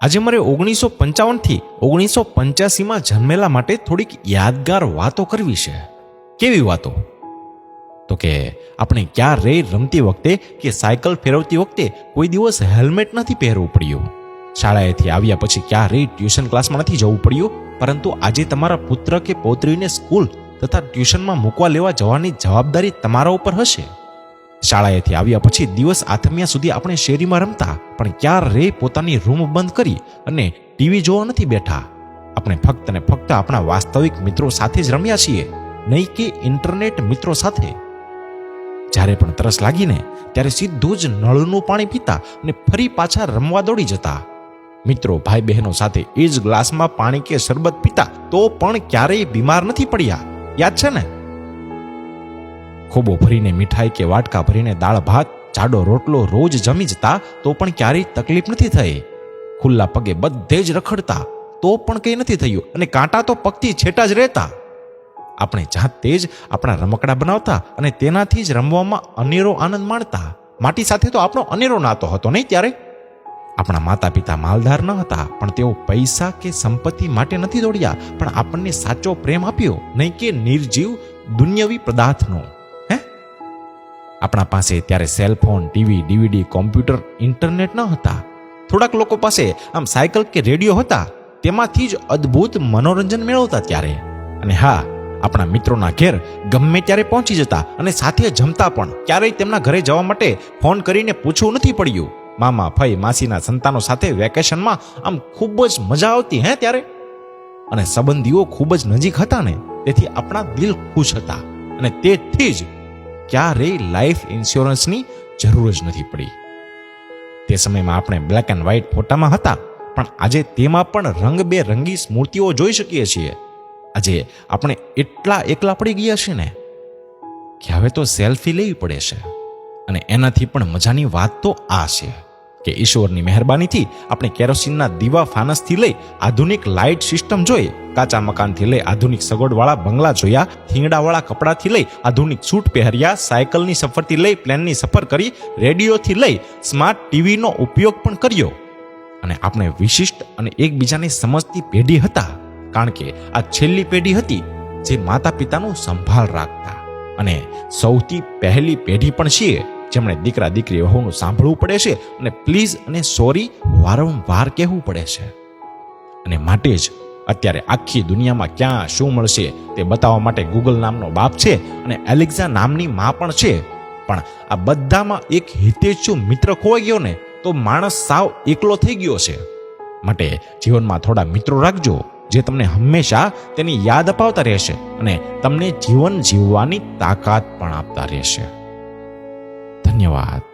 આજે મારે ઓગણીસો પંચાવનથી ઓગણીસો પંચ્યાસીમાં જન્મેલા માટે થોડીક યાદગાર વાતો કરવી છે. કેવી વાતો? તો કે આપણે ક્યાં રે રમતી વખતે કે સાયકલ ફેરવતી વખતે કોઈ દિવસ હેલ્મેટ નથી પહેરવું પડ્યું. શાળાએથી આવ્યા પછી ક્યાં રે ટ્યુશન ક્લાસમાં નથી જવું પડ્યું, પરંતુ આજે તમારા પુત્ર કે પૌત્રીને સ્કૂલ તથા ટ્યુશનમાં મૂકવા લેવા જવાની જવાબદારી તમારા ઉપર હશે? શાળાએથી આવ્યા પછી દિવસ આથમ્યા સુધી આપણે શેરીમાં રમતા, પણ ક્યાં રે પોતાની રૂમ બંધ કરી અને ટીવી જોવા નથી બેઠા. આપણે ફક્ત ને ફક્ત આપણા વાસ્તવિક મિત્રો સાથે જ રમ્યા છીએ, નહીં કે ઇન્ટરનેટ મિત્રો સાથે. જ્યારે પણ તરસ લાગીને, ત્યારે સીધું જ નળનું પાણી પીતા અને ફરી પાછા રમવા દોડી જતા. મિત્રો ભાઈ બહેનો સાથે એ જ ગ્લાસમાં પાણી કે શરબત પીતા તો પણ ક્યારેય બીમાર નથી પડ્યા. યાદ છે ને? ખોબો ભરીને મીઠાઈ કે વાટકા ભરીને દાળ, ભાત, જાડો રોટલો રોજ જમી જતા તો પણ ક્યારેય તકલીફ નથી થઈ. ખુલ્લા પગે બધે જ રખડતા તો પણ કંઈ નથી થયું અને કાંટા તો પગથી છેટા જ રહેતા. આપણે જાતે જ આપણા રમકડા બનાવતા અને તેનાથી જ રમવામાં અનેરો આનંદ માણતા. માટી સાથે તો આપણો અનેરો નાતો હતો, નહીં ત્યારે? આપણા માતા પિતા માલદાર ન હતા, પણ તેઓ પૈસા કે સંપત્તિ માટે નથી દોડ્યા, પણ આપણને સાચો પ્રેમ આપ્યો, નહીં કે નિર્જીવ, દુન્યવી પદાર્થનો. આપણા પાસે ત્યારે cellphone TV DVD computer internet ન હતા. થોડાક લોકો પાસે આમ સાયકલ કે રેડિયો હતા. તેમાંથી જ અદ્ભુત મનોરંજન મેળવતા ત્યારે. અને હા, આપણા મિત્રોના ઘેર ગમે ત્યારે પહોંચી જતા અને સાથે જમતા પણ. ક્યારેય તેમના ઘરે જવા માટે ફોન કરીને પૂછવું નથી પડ્યું. મામા, ફઈ, માસીના સંતાનો સાથે વેકેશનમાં આમ ખૂબ જ મજા આવતી, હે, ત્યારે? અને સંબંધીઓ ખૂબ જ નજીક હતા ને, તેથી આપણા દિલ ખુશ હતા. અને તેથી જ ક્યારેય લાઈફ ઇન્સ્યોરન્સની જરૂર જ નથી પડી. તે સમયમાં આપણે બ્લેક એન્ડ વ્હાઇટ ફોટામાં હતા, પણ આજે તેમાં પણ રંગબેરંગી સ્મૃતિઓ જોઈ શકીએ છીએ. આજે આપણે એટલા એકલા પડી ગયા છે ને કે હવે તો સેલ્ફી લેવી પડે છે. અને એનાથી પણ મજાની વાત તો આ છે. કે ઈશ્વરની મહેરબાનીથી આપણે કેરોસીનના દીવા ફાનસથી લઈ આધુનિક લાઇટ સિસ્ટમ જોઈએ કાચા મકાનથી લઈ આધુનિક સગવડવાળા બંગલા જોયા, થીંગડાવાળા કપડાથી લઈ આધુનિક સૂટ પહેર્યા, સાયકલની સફરથી લઈ પ્લેનની સફર કરી, રેડિયોથી લઈ સ્માર્ટ ટીવીનો ઉપયોગ પણ કર્યો. અને આપણે વિશિષ્ટ અને એકબીજાને સમજતી પેઢી હતા, કારણ કે આ છેલ્લી પેઢી હતી જે માતા પિતાનું સંભાળ રાખતા. અને સૌથી પહેલી પેઢી પણ છીએ જેમણે દીકરા દીકરી વહુનું સાંભળવું પડે છે અને પ્લીઝ અને સોરી વારંવાર કહેવું પડે છે. અને માટે જ અત્યારે આખી દુનિયામાં ક્યાં શું મળશે તે બતાવવા માટે ગૂગલ નામનો બાપ છે અને એલેક્ઝા નામની મા પણ છે. પણ આ બધામાં એક હિતેચ્છુ મિત્ર ખોવાઈ ગયો ને તો માણસ સાવ એકલો થઈ ગયો છે. માટે જીવનમાં થોડા મિત્રો રાખજો જે તમને હંમેશા તેની યાદ અપાવતા રહેશે અને તમને જીવન જીવવાની તાકાત પણ આપતા રહેશે. сомневаться.